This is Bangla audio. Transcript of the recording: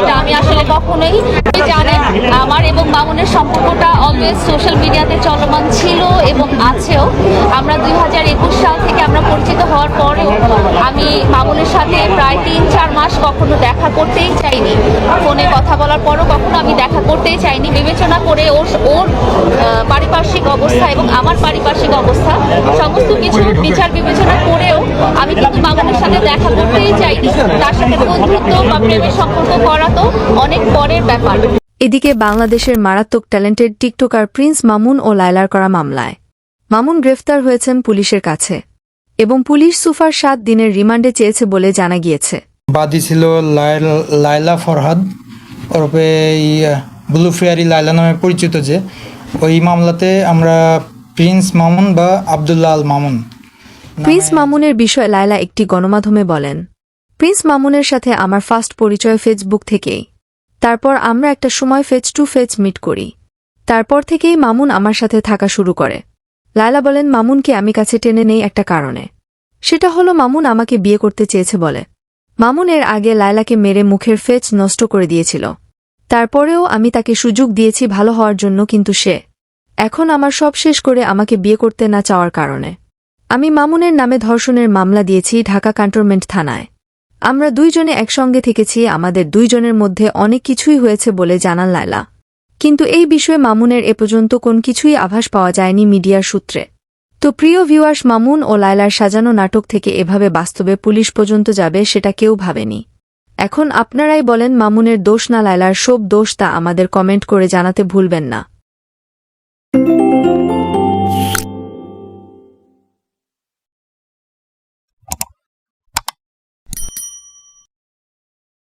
এটা আমি আসলে কখনোই জানেন আমার এবং মামুনের সম্পর্কটা অলওয়েজ সোশ্যাল মিডিয়াতে চলমান ছিল এবং আছেও। আমরা দুই হাজার একুশ সাল থেকে আমরা পরিচিত হওয়ার পরেও আমি মামুনের সাথে প্রায় তিন চার মাস কখনো দেখা করতেই চাইনি। ফোনে কথা বলার পরও কখনো আমি দেখা করতেই চাইনি। বিবেচনা করে ওর ওর পারিপার্শ্বিক অবস্থা এবং আমার পারিপার্শ্বিক অবস্থা, সমস্ত কিছু বিচার বিবেচনা করেও আমি কিন্তু মামুনের সাথে দেখা চাইনি। তার সাথে বন্ধুত্ব বা প্রেমের সম্পর্ক করা তো অনেক পরের ব্যাপার। এদিকে বাংলাদেশের মারাত্মক ট্যালেন্টেড টিকটকার প্রিন্স মামুন ও লায়লার করা মামলায়। মামুন গ্রেফতার হয়েছেন পুলিশের কাছে এবং পুলিশ সুফার সাত দিনের রিমান্ডে চেয়েছে বলে জানা গিয়েছে। বাদী ছিল লায়ল- লায়লা ফরহাদ ওরফে ইয়া, ব্লু ফেয়ারি লায়লা নামে পরিচিত যে। ওই মামলাতে আমরা প্রিন্স মামুন বা আবদুল্লাহ মামুন। প্রিন্স মামুনের বিষয়ে লায়লা একটি গণমাধ্যমে বলেন প্রিন্স মামুনের সাথে আমার ফার্স্ট পরিচয় ফেসবুক থেকেই। তারপর আমরা একটা সময় ফেজ টু ফেজ মিট করি। তারপর থেকেই মামুন আমার সাথে থাকা শুরু করে। লায়লা বলেন, মামুনকে আমি কাছে টেনে নেই একটা কারণে। সেটা হলো মামুন আমাকে বিয়ে করতে চেয়েছে বলে। মামুন এর আগে লায়লাকে মেরে মুখের ফেচ নষ্ট করে দিয়েছিল। তারপরেও আমি তাকে সুযোগ দিয়েছি ভালো হওয়ার জন্য, কিন্তু সে এখন আমার সব শেষ করে আমাকে বিয়ে করতে না চাওয়ার কারণে। আমি মামুনের নামে ধর্ষণের মামলা দিয়েছি ঢাকা ক্যান্টনমেন্ট থানায়। আমরা দুইজনে একসঙ্গে থেকেছি, আমাদের দুইজনের মধ্যে অনেক কিছুই হয়েছে বলে জানান লায়লা। কিন্তু এই বিষয়ে মামুনের এ পর্যন্ত কোন কিছুই আভাস পাওয়া যায়নি মিডিয়ার সূত্রে। তো প্রিয় ভিউয়ার্স, মামুন ও লায়লার সাজানো নাটক থেকে এভাবে বাস্তবে পুলিশ পর্যন্ত যাবে সেটা কেউ ভাবেনি। এখন আপনারাই বলেন, মামুনের দোষ না লায়লার, সব দোষ তা আমাদের কমেন্ট করে জানাতে ভুলবেন না।